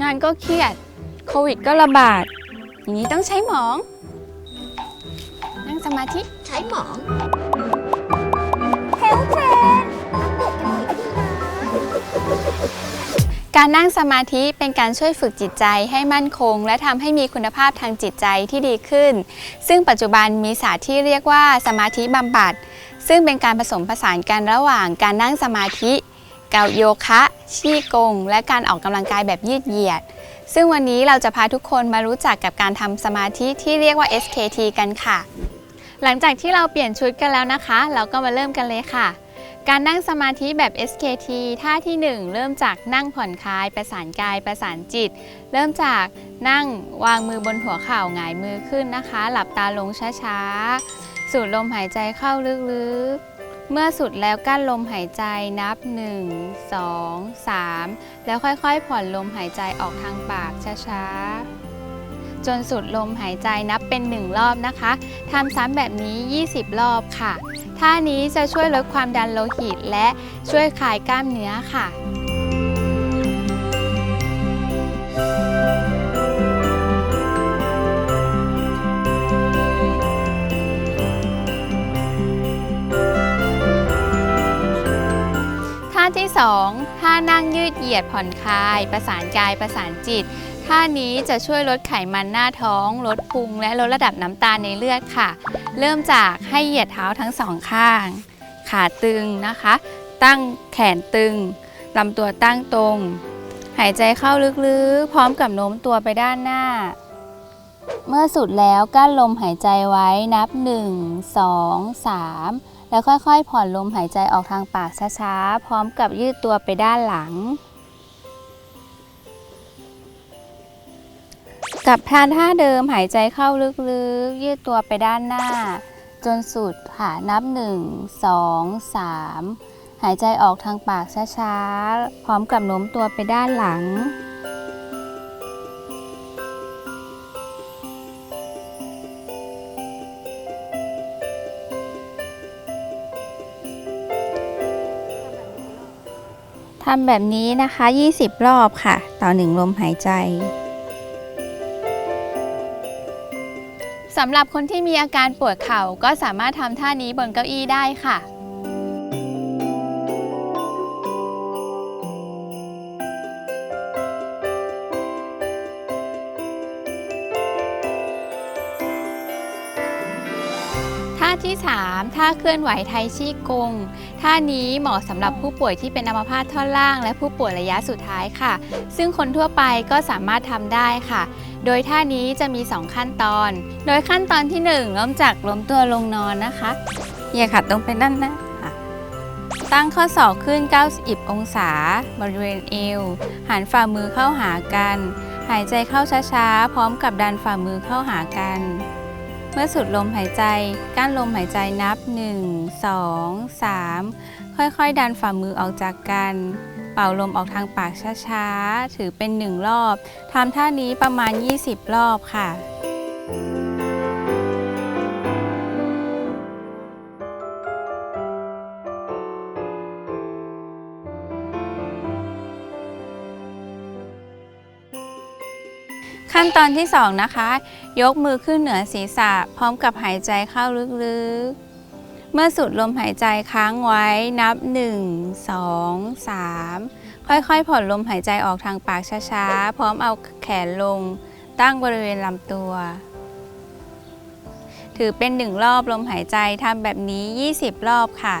งานก็เครียด โควิดก็ระบาด อย่างนี้ต้องใช้หมอง นั่งสมาธิ ใช้หมองการนั่งสมาธิเป็นการช่วยฝึกจิตใจให้มั่นคง และทำให้มีคุณภาพทางจิตใจที่ดีขึ้น ซึ่งปัจจุบันมีศาสตร์ที่เรียกว่าสมาธิบำบัด ซึ่งเป็นการผสมผสานกันระหว่างการนั่งสมาธิ กับโยคะชีกง และการออกกำลังกายแบบยืดเหยียด ซึ่งวันนี้เราจะพาทุกคนมารู้จักกับการทำสมาธิที่เรียกว่า SKT กันค่ะ หลังจากที่เราเปลี่ยนชุดกันแล้วนะคะ เราก็มาเริ่มกันเลยค่ะ การนั่งสมาธิแบบ SKT ท่าที่ 1 เริ่มจากนั่งผ่อนคลาย ประสานกายประสานจิต เริ่มจากนั่งวางมือบนหัวเข่าหงายมือขึ้นนะคะ หลับตาลงช้าๆ สูดลมหายใจเข้าลึกๆ เมื่อสุดแล้วกั้นลมหายใจนับ 1 2 3 แล้วค่อยๆ ผ่อนลมหายใจออกทางปากช้าๆ จนสุดลมหายใจนับเป็น 1 รอบนะคะทำซ้ำแบบนี้ 20 รอบค่ะ ท่านี้จะช่วยลดความดันโลหิตและช่วยคลายกล้ามเนื้อค่ะ ท่าที่ 2 ท่านั่งยืดเหยียดผ่อนคลาย ประสานกายประสานจิต ท่านี้จะช่วยลดไขมันหน้าท้อง ลดพุง และลดระดับน้ำตาลในเลือดค่ะ เริ่มจากให้เหยียดเท้าทั้งสองข้าง ขาตึงนะคะ ตั้งแขนตึงลำตัวตั้งตรง หายใจเข้าลึกๆ พร้อมกับโน้มตัวไปด้านหน้า เมื่อสุดแล้วกั้นลมหายใจไว้นับ 1 2 3 แล้วค่อยๆ ผ่อนลมหายใจออกทางปากช้าๆ พร้อมกับยืดตัวไปด้านหลัง กับทานท่าเดิมหายใจเข้าลึกๆ ยืดตัวไปด้านหน้า จนสุดค่ะนับ 1 2 3 หายใจออกทางปากช้าๆ พร้อมกับโน้มตัวไปด้านหลัง ทำแบบนี้นะคะ 20 รอบค่ะ ต่อ 1 ลมหายใจสำหรับคนที่มีอาการปวดเข่าก็สามารถทำท่านี้บนเก้าอี้ได้ค่ะ ท่าที่ 3 ท่าเคลื่อนไหวไทชีกง ท่านี้เหมาะสำหรับผู้ป่วยที่เป็นอัมพาตท่อนล่าง และผู้ป่วยระยะสุดท้ายค่ะ ซึ่งคนทั่วไปก็สามารถทำได้ค่ะ โดยท่านี้จะมี 2 ขั้นตอน โดยขั้นตอนที่ 1 เริ่มจากล้มตัวลงนอนนะคะอย่าขัดตรงไปด้านนะตั้งข้อศอกขึ้น 90 องศา บริเวณเอว หันฝ่ามือเข้าหากัน หายใจเข้าช้าๆ พร้อมกับดันฝ่ามือเข้าหากัน เมื่อสุดลมหายใจกั้นลมหายใจนับ 1 2 3 ค่อยๆ ดันฝ่ามือออกจากกัน เป่าลมออกทางปากช้าๆ ถือเป็น 1 รอบทำท่านี้ประมาณ 20 รอบค่ะ ขั้นตอนที่ 2 นะคะ ยกมือขึ้นเหนือศีรษะ พร้อมกับหายใจเข้าลึกๆ เมื่อสุดลมหายใจค้างไว้นับ 1 2 3 ค่อยๆ ผ่อนลมหายใจออกทางปากช้าๆ พร้อมเอาแขนลง ตั้งบริเวณลำตัว ถือเป็นหนึ่งรอบลมหายใจทำแบบนี้ 20 รอบค่ะ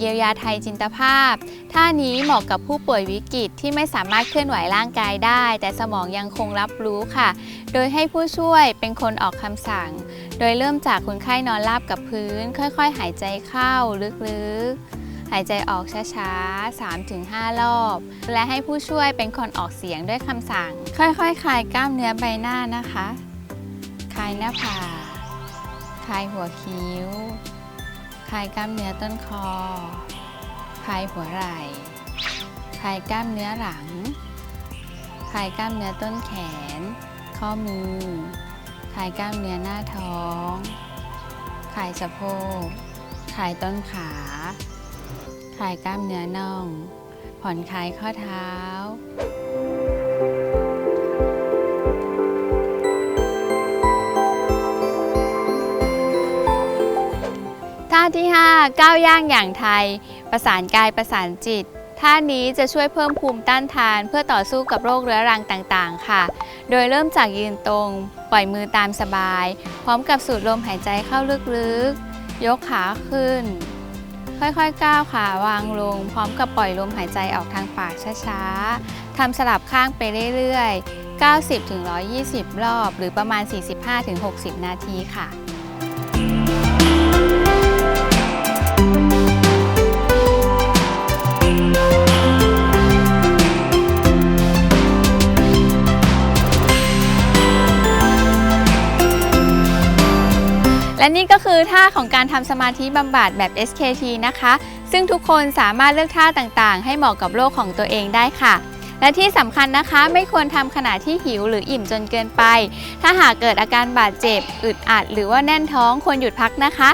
เยียวยาไทยจินตภาพ ท่านี้เหมาะกับผู้ป่วยวิกฤตที่ไม่สามารถเคลื่อนไหวร่างกายได้ แต่สมองยังคงรับรู้ค่ะ โดยให้ผู้ช่วยเป็นคนออกคำสั่ง โดยเริ่มจากคนไข้นอนราบกับพื้น ค่อยๆ หายใจเข้าลึกๆ หายใจออกช้าๆ 3-5 รอบ และให้ผู้ช่วยเป็นคนออกเสียงด้วยคำสั่ง ค่อยๆ คลายกล้ามเนื้อใบหน้านะคะ คลายหน้าผากคลายหัวคิ้ว คลายกล้ามเนื้อต้นคอ คลายหัวไหล่ คลายกล้ามเนื้อหลัง คลายกล้ามเนื้อต้นแขน ข้อมือ คลายกล้ามเนื้อหน้าท้อง คลายสะโพก คลายต้นขา คลายกล้ามเนื้อน่อง ผ่อนคลายข้อเท้า ท่าที่ 5 ก้าวย่างอย่างไทย ประสานกายประสานจิต ท่านี้จะช่วยเพิ่มภูมิต้านทาน เพื่อต่อสู้กับโรคเรื้อรังต่างๆ ค่ะ โดยเริ่มจากยืนตรง ปล่อยมือตามสบาย พร้อมกับสูดลมหายใจเข้าลึกๆ ยกขาขึ้น ค่อยๆ ก้าวขาวางลง พร้อมกับปล่อยลมหายใจออกทางปากช้าๆ ทำสลับข้างไปเรื่อยๆ 90-120 รอบ หรือประมาณ 45-60 นาทีค่ะ คือท่าของการทำสมาธิบำบัดแบบ SKT นะคะ ซึ่งทุกคนสามารถเลือกท่าต่างๆ ให้เหมาะกับโรคของตัวเองได้ค่ะ และที่สำคัญนะคะไม่ควรทำขณะที่หิวหรืออิ่มจนเกินไป ถ้าหากเกิดอาการบาดเจ็บ อึดอัด หรือว่าแน่นท้องควรหยุดพักนะคะ